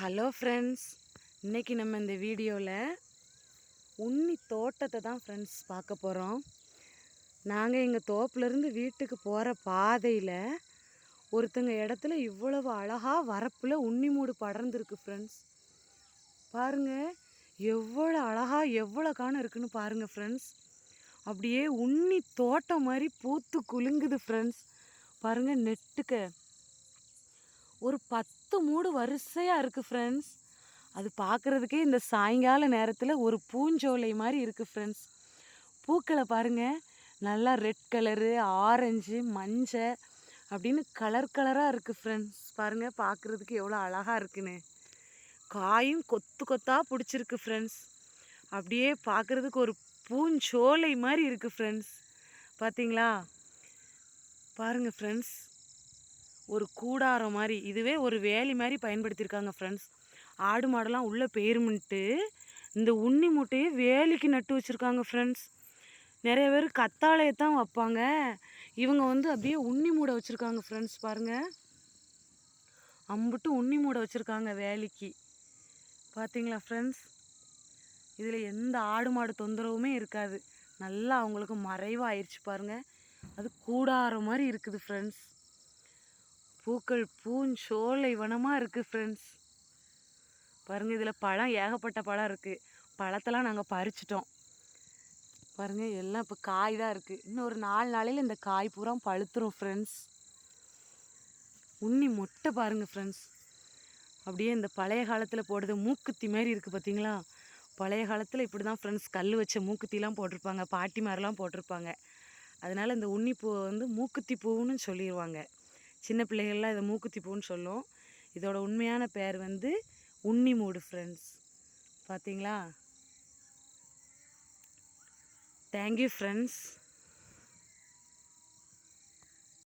Hello friends இன்றைக்கி நம்ம இந்த வீடியோவில் உண்ணி தோட்டத்தை தான் ஃப்ரெண்ட்ஸ் பார்க்க போகிறோம் நாங்கள் எங்கள் தோப்புலேருந்து வீட்டுக்கு போகிற பாதையில் ஒருத்தங்க இடத்துல இவ்வளவு அழகாக வரப்பில் உண்ணி மூடு படர்ந்துருக்கு ஃப்ரெண்ட்ஸ். பாருங்கள் எவ்வளோ அழகாக எவ்வளோ காணம் இருக்குன்னு பாருங்கள் ஃப்ரெண்ட்ஸ். அப்படியே உண்ணி தோட்டம் மாதிரி பூத்து குலுங்குது ஃப்ரெண்ட்ஸ். பாருங்கள் நெட்டுக்க. ஒரு பத்து மூடு வரிசையாக இருக்குது ஃப்ரெண்ட்ஸ் அது பார்க்குறதுக்கே இந்த சாயங்கால நேரத்தில் ஒரு பூஞ்சோலை மாதிரி இருக்குது ஃப்ரெண்ட்ஸ் பூக்களை பாருங்கள் நல்லா ரெட் கலரு ஆரஞ்சு மஞ்சள் அப்படின்னு கலர் கலராக இருக்குது ஃப்ரெண்ட்ஸ் பாருங்கள் பார்க்குறதுக்கு எவ்வளோ அழகாக இருக்குன்னு. காயும் கொத்து கொத்தாக பிடிச்சிருக்கு ஃப்ரெண்ட்ஸ் அப்படியே பார்க்குறதுக்கு ஒரு பூஞ்சோலை மாதிரி இருக்குது ஃப்ரெண்ட்ஸ் பார்த்தீங்களா பாருங்கள் ஃப்ரெண்ட்ஸ் ஒரு கூடாரம் மாதிரி இதுவே ஒரு வேலி மாதிரி பயன்படுத்தியிருக்காங்க ஃப்ரெண்ட்ஸ் ஆடு மாடெல்லாம் உள்ளே போயிருமுன்ட்டு இந்த உண்ணி மூட்டையை வேலிக்கு நட்டு வச்சுருக்காங்க ஃப்ரெண்ட்ஸ் நிறைய பேர் கத்தாழையை தான் வைப்பாங்க. இவங்க வந்து அப்படியே உண்ணி மூடை வச்சுருக்காங்க ஃப்ரெண்ட்ஸ் பாருங்கள் அம்புட்டு உண்ணி மூடை வச்சுருக்காங்க வேலிக்கு. பார்த்தீங்களா ஃப்ரெண்ட்ஸ் இதில் எந்த ஆடு மாடு தொந்தரவுமே இருக்காது. நல்லா அவங்களுக்கு மறைவாயிருச்சு பாருங்கள் அது கூடாரம் மாதிரி இருக்குது ஃப்ரெண்ட்ஸ் பூக்கள் பூஞ்சோலை வனமாக இருக்குது ஃப்ரெண்ட்ஸ் பாருங்கள் இதில் பழம் ஏகப்பட்ட பழம் இருக்குது பழத்தெல்லாம் நாங்கள் பறிச்சிட்டோம். பாருங்கள் எல்லாம் இப்போ காய் தான் இருக்குது இன்னும் ஒரு நாலு நாளையில் இந்த காய் பூரா பழுத்துரும் ஃப்ரெண்ட்ஸ் உண்ணி மொட்டை பாருங்கள் ஃப்ரெண்ட்ஸ் அப்படியே இந்த பழைய காலத்தில் போடுறது மூக்குத்தி மாதிரி இருக்குது பார்த்தீங்களா பழைய காலத்தில் இப்படி தான் ஃப்ரெண்ட்ஸ் கல் வச்ச மூக்குத்திலாம் போட்டிருப்பாங்க. பாட்டி மாதிரிலாம் போட்டிருப்பாங்க. அதனால் இந்த உண்ணி பூவை வந்து மூக்குத்தி பூவுன்னு சொல்லிடுவாங்க சின்ன பிள்ளைகள்லாம் இதை மூக்குத்தி பூன்னு சொல்லும். இதோட உண்மையான பேர் வந்து உன்னி மூடு ஃப்ரெண்ட்ஸ் பார்த்தீங்களா தேங்க்யூ ஃப்ரெண்ட்ஸ்